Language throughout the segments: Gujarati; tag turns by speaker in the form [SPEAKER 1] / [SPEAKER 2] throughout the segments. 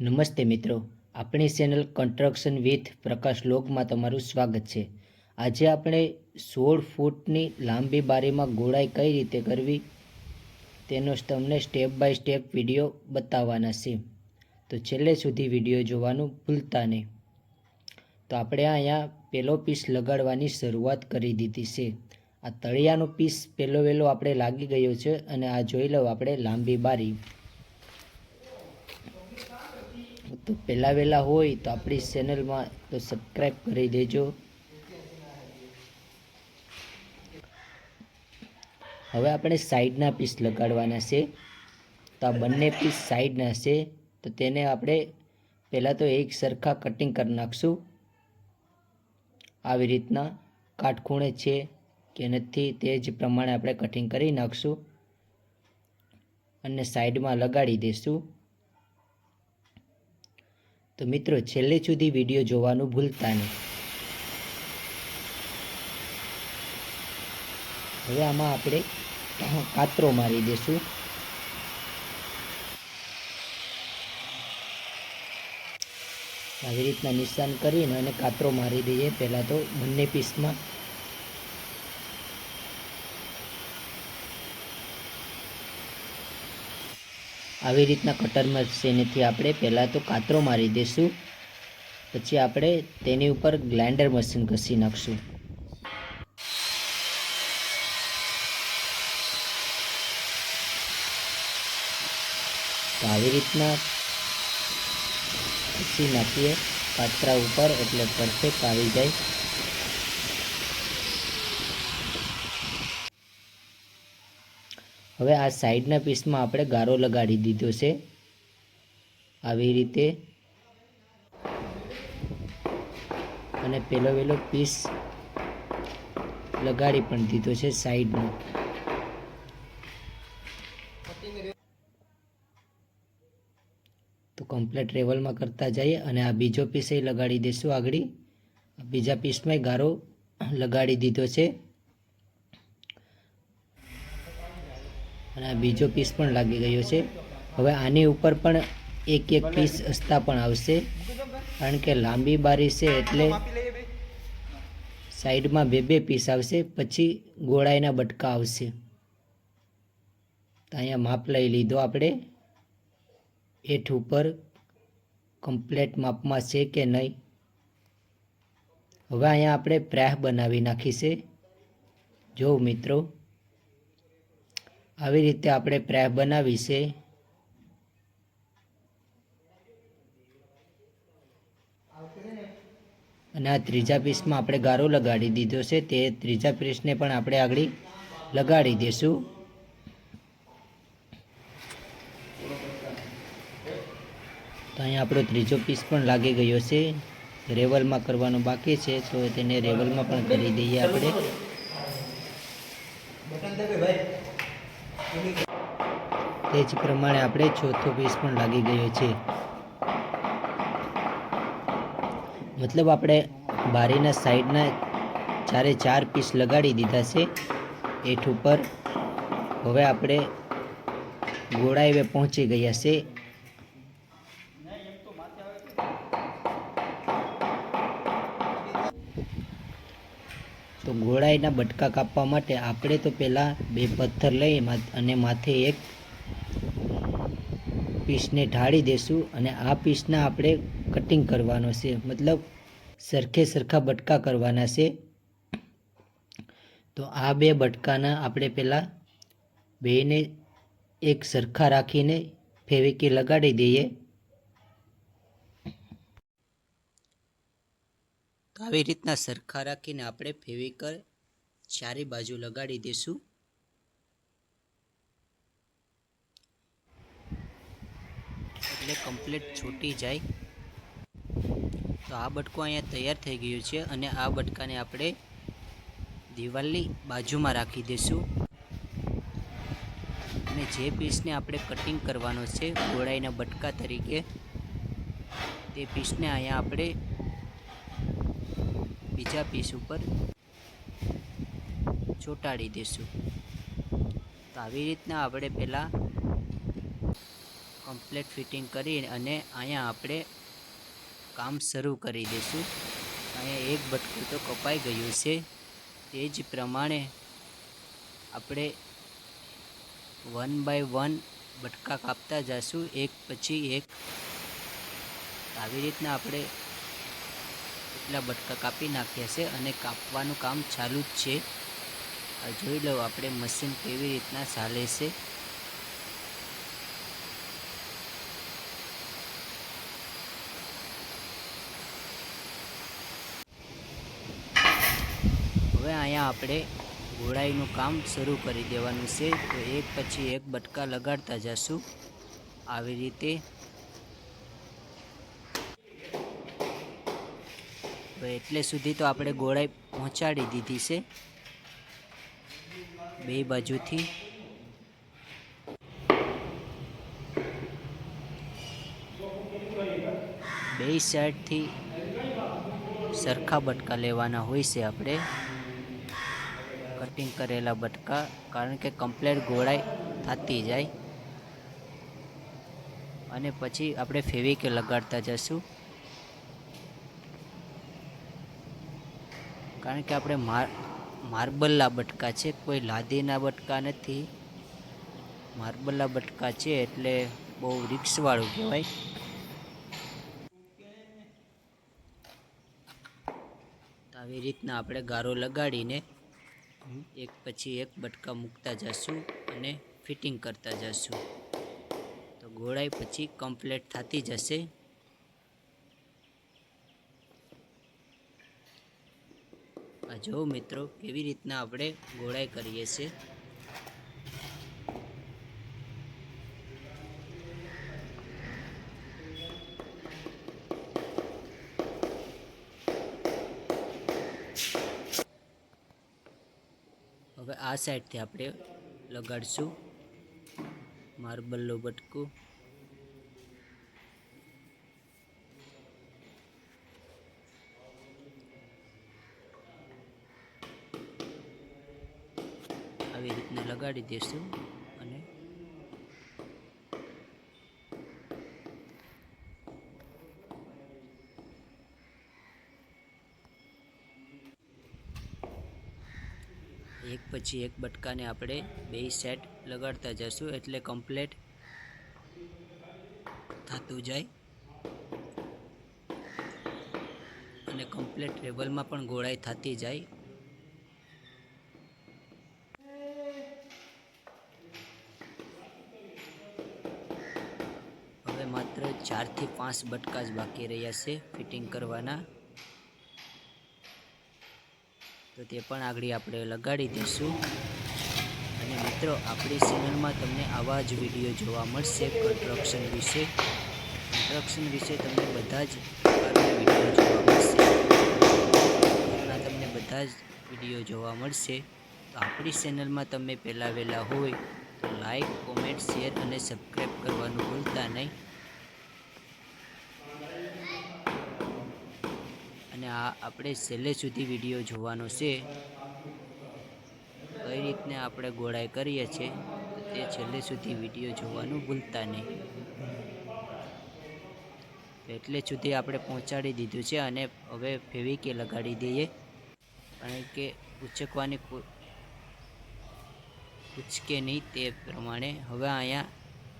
[SPEAKER 1] નમસ્તે મિત્રો. આપણી ચેનલ કન્સ્ટ્રક્શન વિથ પ્રકાશ લોકમાં તમારું સ્વાગત છે. આજે આપણે સોળ ફૂટની લાંબી બારીમાં ગોળાઈ કઈ રીતે કરવી તેનો તમને સ્ટેપ બાય સ્ટેપ વીડિયો બતાવવાના છે. તો છેલ્લે સુધી વીડિયો જોવાનું ભૂલતા નહીં. તો આપણે અહીંયા પહેલો પીસ લગાડવાની શરૂઆત કરી દીધી છે. આ તળિયાનો પીસ પહેલો વહેલો આપણે લાગી ગયો છે અને આ જોઈ લો આપણે લાંબી બારી. તો પહેલાં વહેલા હોય તો આપણી ચેનલમાં તો સબસ્ક્રાઈબ કરી દેજો. હવે આપણે સાઈડના પીસ લગાડવાના છે. તો આ બંને પીસ સાઈડના છે. તો તેને આપણે પહેલાં તો એક સરખા કટિંગ કરી નાખશું. આવી રીતના કાટખૂણે છે કે નથી તે જ પ્રમાણે આપણે કટિંગ કરી નાખશું. અને સાઈડમાં લગાડી દઈશું તો મિત્રો, છેલ્લે સુધી વીડિયો જોવાનું ભૂલતા નહીં. હવે આમાં આપણે કાતરો મારી દઈશું. આવી રીતના નિશાન કરીને અને કાતરો મારી દઈએ. પહેલાં તો બંને પીસમાં આવી રીતના કટર મશીનથી આપણે પહેલાં તો કાતરો મારી દઈશું પછી આપણે તેની ઉપર ગ્લાઇન્ડર મશીન ઘસી નાખશું. તો આવી રીતના ઘસી નાખીએ. પાત્રા ઉપર એટલે પરફેક્ટ આવી જાય. હવે આ સાઈડના પીસમાં આપણે ગારો લગાડી દીધો છે. આવી રીતે. અને પેલો વેલો પીસ લગાડી પણ દીધો છે સાઈડનો. તો કમ્પ્લેટ રેવલમાં કરતા જઈએ અને આ બીજો પીસ એ લગાડી દઈશું આગળ. બીજા પીસમાં ગારો લગાડી દીધો છે. અને બીજો પીસ પણ લાગી ગયો છે. હવે આની ઉપર પણ એક એક પીસ હસતા પણ આવશે. કારણ કે લાંબી બારી છે એટલે સાઈડમાં બે બે પીસ આવશે. પછી ગોળાઈના બટકા આવશે. તો અહીંયા માપ લઈ લીધો આપણે. એઠ ઉપર કમ્પ્લેટ માપમાં છે કે નહીં. હવે અહીંયા આપણે પ્રેહ બનાવી નાખી છે. જો મિત્રો આવી રીતે આપણે પ્રાહ બનાવી છે. અને આ ત્રીજા પીસમાં આપણે ગારો લગાડી દીધો છે. તે ત્રીજા પીસને પણ આપણે આગળ લગાડી દઈશું તો અહીંયા આપણો ત્રીજો પીસ પણ લાગી ગયો છે. રેવલમાં કરવાનું બાકી છે, તો તેને રેવલમાં પણ કરી દઈએ આપણે. તે જ પ્રમાણે આપણે ચોથો પીસ પણ લાગી ગયો છે. મતલબ આપણે બારીના સાઈડના ચારે ચાર પીસ લગાડી દીધા છે. એઠ ઉપર હવે આપણે હવે પહોંચી ગયા છે. તો ગોળાઈના બટકા કાપવા માટે આપણે તો પહેલાં બે પથ્થર લઈ અને માથે એક પીસને ઢાળી દેશું અને આ પીસના આપણે કટિંગ કરવાનો છે. મતલબ સરખે સરખા બટકા કરવાના છે. તો આ બે બટકાના આપણે પહેલાં બેને એક સરખા રાખીને ફેવિકી લગાડી દઈએ. આવી રીતના સરખા રાખીને આપણે ફેવિકલ ચારે બાજુ લગાડી દઈશું એટલે કમ્પ્લીટ છૂટી જાય. તો આ બટકો અહીંયા તૈયાર થઈ ગયું છે અને આ બટકાને આપણે દિવાલની બાજુમાં રાખી દઈશું અને જે પીસને આપણે કટિંગ કરવાનો છે ગોળાઈના બટકા તરીકે, તે પીસને અહીંયા આપણે બીજા પીસ ઉપર ચોંટાડી દઈશું. તો આવી રીતના આપણે પહેલાં કમ્પ્લેટ ફિટિંગ કરી અને અહીંયા આપણે કામ શરૂ કરી દઈશું. અહીંયા એક બટકું તો કપાઈ ગયું છે. તે જ પ્રમાણે આપણે વન બાય વન બટકા કાપતા જઈશું એક પછી એક. આવી રીતના આપણે એટલા બટકા કાપી નાખ્યા છે અને કાપવાનું કામ ચાલુ જ છે. જોઈ લઉં આપણે મશીન કેવી રીતના ચાલે છે. હવે અહીંયા આપણે ઘોડાઈનું કામ શરૂ કરી દેવાનું છે. તો એક પછી એક બટકા લગાડતા જશું. આવી રીતે તો એટલે સુધી તો આપણે ગોળાઈ પહોંચાડી દીધી છે. બે બાજુથી. બે સાઈડથી સરખા બટકા લેવાના હોય છે આપણે. કટિંગ કરેલા બટકા, કારણ કે કમ્પ્લેટ ગોળાઈ થતી જાય. અને પછી આપણે ફેવિકે લગાડતા જશું કારણ કે આપણે માર, માર્બલના બટકા છે, કોઈ લાદીના બટકા નથી. માર્બલના બટકા છે એટલે બહુ રિક્સવાળું કહેવાય. આવી રીતના આપણે ગારો લગાડીને એક પછી એક બટકા મૂકતા જશું અને ફિટિંગ કરતા જશું. તો ગોળાઈ પછી કમ્પ્લીટ થતી જશે. આ જો મિત્રો, કેવી રીતના આપણે ગોળાઈ કરીએ છીએ. હવે આ સાઈડથી આપણે લગાડશું. માર્બલનું બટકું. આવી રીતના લગાડી દઈશું અને એક પછી એક બટકાને આપણે બે સેટ લગાડતા જશું એટલે કમ્પ્લેટ થતું જાય. અને કમ્પ્લેટ લેવલમાં પણ ગોળાઈ થતી જાય હવે માત્ર ચારથી પાંચ બટકા જ બાકી રહ્યા છે ફિટિંગ કરવાના. તો તે પણ આગળ આપણે લગાડી દઈશું. અને મિત્રો, આપણી ચેનલમાં તમને આવા જ વીડિયો જોવા મળશે કન્સ્ટ્રક્શન વિશે. કન્સ્ટ્રક્શન વિશે તમને બધા જ પ્રકારના વીડિયો જોવા મળશે. તમને બધા જ વીડિયો જોવા મળશે. તો આપણી ચેનલમાં તમે પહેલાં વહેલા હોય તો લાઇક કોમેન્ટ, શેર અને સબસ્ક્રાઈબ કરવાનું ભૂલતા નહીં. આ આપણે છેલ્લે સુધી વીડિયો જોવાનો છે. કઈ રીતને આપણે ગોળાઈ કરીએ છીએ, તો છેલ્લે સુધી વીડિયો જોવાનું ભૂલતા નહીં. એટલે સુધી આપણે પહોંચાડી દીધું છે અને હવે ફેવિકે લગાડી દઈએ. કારણ કે ઉચકવાની ઉચકે નહીં તે પ્રમાણે હવે અહીંયા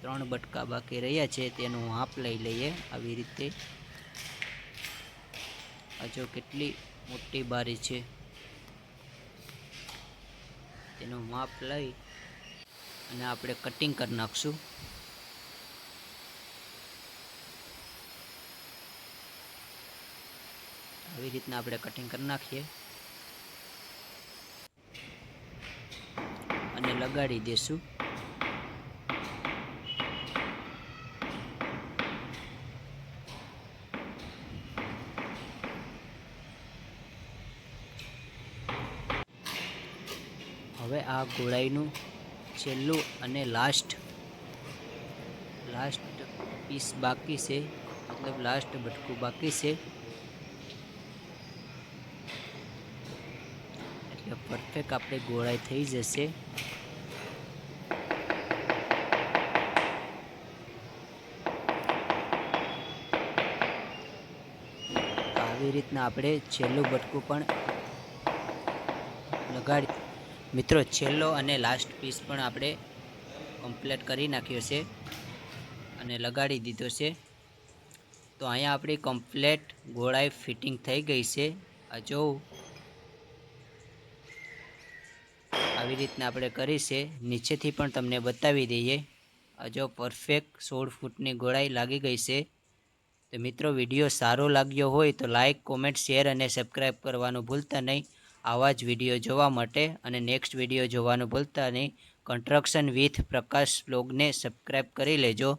[SPEAKER 1] ત્રણ બટકા બાકી રહ્યા છે, તેનું માપ લઈ લઈએ. આવી રીતે આ જો કેટલી મોટી બારી છે. તેનું માપ લઈ અને આપણે કટિંગ કરી નાખશું. આવી રીતના આપણે કટિંગ કરી નાખીએ. અને લગાડી દેશું. ગોળાઈનું છેલ્લું અને લાસ્ટ લાસ્ટ પીસ બાકી છે. મતલબ લાસ્ટ ભટકું બાકી છે. એટલે પરફેક્ટ આપણે ગોળાઈ થઈ જશે. આવી રીતના આપણે છેલ્લું ભટકું પણ લગાડી મિત્રો, છેલ્લો અને લાસ્ટ પીસ પણ આપણે કમ્પ્લીટ કરી નાખ્યો છે અને લગાડી દીધો છે. તો અહીંયા આપણી કમ્પ્લેટ ગોળાઈ ફિટિંગ થઈ ગઈ છે. આ જો આવી રીતના આપણે કરી છે. નીચેથી પણ તમને બતાવી દઈએ. આ જો પરફેક્ટ સોળ ફૂટની ગોળાઈ લાગી ગઈ છે. તો મિત્રો, વીડિયો સારો લાગ્યો હોય તો લાઇક કોમેન્ટ શેર અને સબસ્ક્રાઈબ કરવાનું ભૂલતા નહીં. આવા જ વીડિયો જોવા માટે અને નેક્સ્ટ વીડિયો જોવાનું ભૂલતા નહીં. કન્સ્ટ્રક્શન વિથ પ્રકાશ બ્લોગને સબસ્ક્રાઈબ કરી લેજો.